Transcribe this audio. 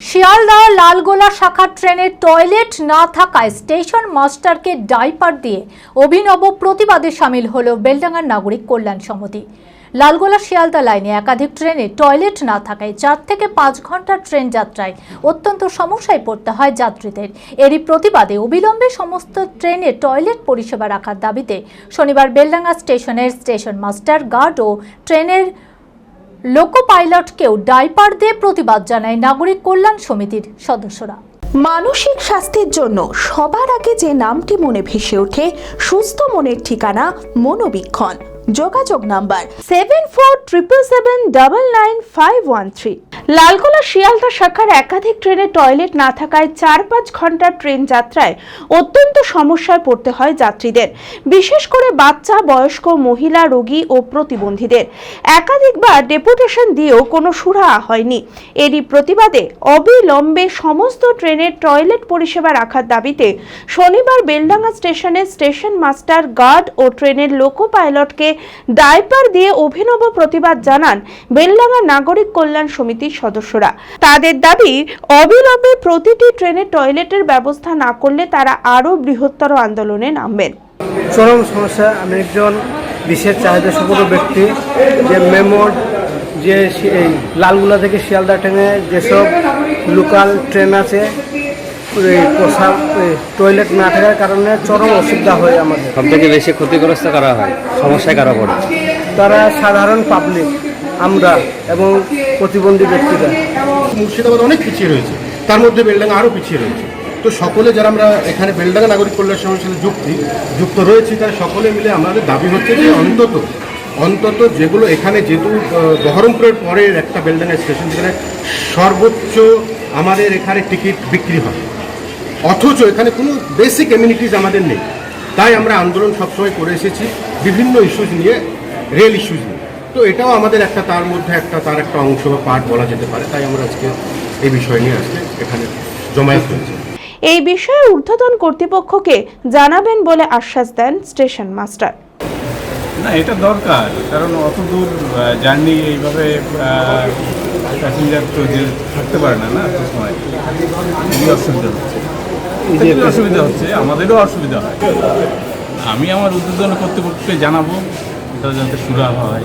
শিয়ালদা লালগোলা শাখার ট্রেনের টয়লেট না থাকায় স্টেশন মাস্টারকে ডাইপার দিয়ে অভিনব প্রতিবাদে সামিল হল বেলডাঙ্গার নাগরিক কল্যাণ সমিতি। লালগোলা শিয়ালদা লাইনে একাধিক ট্রেনে টয়লেট না থাকায় চার থেকে পাঁচ ঘণ্টার ট্রেন যাত্রায় অত্যন্ত সমস্যায় পড়তে হয় যাত্রীদের। এরই প্রতিবাদে অবিলম্বে সমস্ত ট্রেনে টয়লেট পরিষেবা রাখার দাবিতে শনিবার বেলডাঙ্গা স্টেশনের স্টেশন মাস্টার, গার্ড ও ট্রেনের লোকো পাইলটকেও ডাইপার দিয়ে প্রতিবাদ জানায় নাগরিক কল্যাণ সমিতির সদস্যরা। মানসিক স্বাস্থ্যের জন্য সবার আগে যে নামটি মনে ভেসে ওঠে, সুস্থ মনের ঠিকানা মনোবীক্ষণ। যোগাযোগ number seven four triple seven double nine five one three Lalgola Sealdah শাখার একাধিক ট্রেনে টয়লেট না থাকায় চার পাঁচ ঘণ্টার ট্রেন যাত্রায় অত্যন্ত সমস্যায় পড়তে হয় যাত্রীদের। বিশেষ করে বাচ্চা, বয়স্ক, মহিলা, রোগী ও প্রতিবন্ধীদের। একাধিকবার ডেপুটেশন দিয়েও কোনো সুরাহা হয়নি। এরই প্রতিবাদে অবিলম্বে সমস্ত ট্রেনের টয়লেট পরিষেবা রাখার দাবিতে শনিবার বেলডাঙ্গা স্টেশনে স্টেশন মাস্টার গার্ড ও ট্রেনের লোকো পাইলটকে ডাইপার দিয়ে অভিনব প্রতিবাদ জানান বেলডাঙ্গা নাগরিক কল্যাণ সমিতির সদস্যরা। তাদের দাবি, অবিলম্বে প্রতিটি ট্রেনে টয়লেটের ব্যবস্থা না করলে তারা আরও বৃহত্তর আন্দোলনে নামবেন। চরম সমস্যা, আমি একজন বিশেষ চাহিদা সম্পন্ন ব্যক্তি, যে মেমোর, যে লালগুলা থেকে শিয়ালদা ট্রেনে যেসব লোকাল ট্রেন আছে প্রসাব টয়লেট না থাকার কারণে চরম অসুবিধা হয় আমাদের। সব থেকে বেশি ক্ষতিগ্রস্ত করা হয়? সমস্যায় কারা পড়ে? তারা সাধারণ পাবলিক আমরা এবং প্রতিবন্ধী ব্যক্তিরা। মুর্শিদাবাদ অনেক পিছিয়ে রয়েছে। তার মধ্যে বেলডাঙ্গা আরও পিছিয়ে রয়েছে। তো সকলে যারা আমরা এখানে বেলডাঙ্গা নাগরিক কল্যাণ সমিতির সাথে যুক্তি যুক্ত রয়েছি তারা সকলে মিলে আমাদের দাবি হচ্ছে যে অন্তত অন্তত যেগুলো এখানে যেহেতু বহরমপুরের পরের একটা বেলডাঙ্গা স্টেশন যেখানে সর্বোচ্চ আমাদের এখানে টিকিট বিক্রি হয়। অথচ এখানে কোনো বেসিক এমিউনিটিস আমাদের নেই। তাই আমরা আন্দোলন সবসময় করে এসেছি, বিভিন্ন ইস্যুজ নিয়ে রেল ইস্যুজ নিয়ে। তো এটাও আমাদের একটা তার মধ্যে একটা, তার একটা অংশ বা পার্ট বলা যেতে পারে। তাই আমরা আজকে এই বিষয় নিয়ে আজকে এখানে জমায়েত হয়েছে। এই বিষয়ে ঊর্ধ্বতন কর্তৃপক্ষকে জানাবেন বলে আশ্বাস দেন স্টেশন মাস্টার। না এটা দরকার কারণ অত দূর জার্নি এইভাবে প্যাসেঞ্জার তো যে থাকতে পারে না না এত সময়। খুবই অসুবিধা হচ্ছে। অসুবিধা হচ্ছে আমাদেরও অসুবিধা হয়। আমি আমার উদ্বোধন করতে করতে জানাব এটা যাতে সুরা হয়।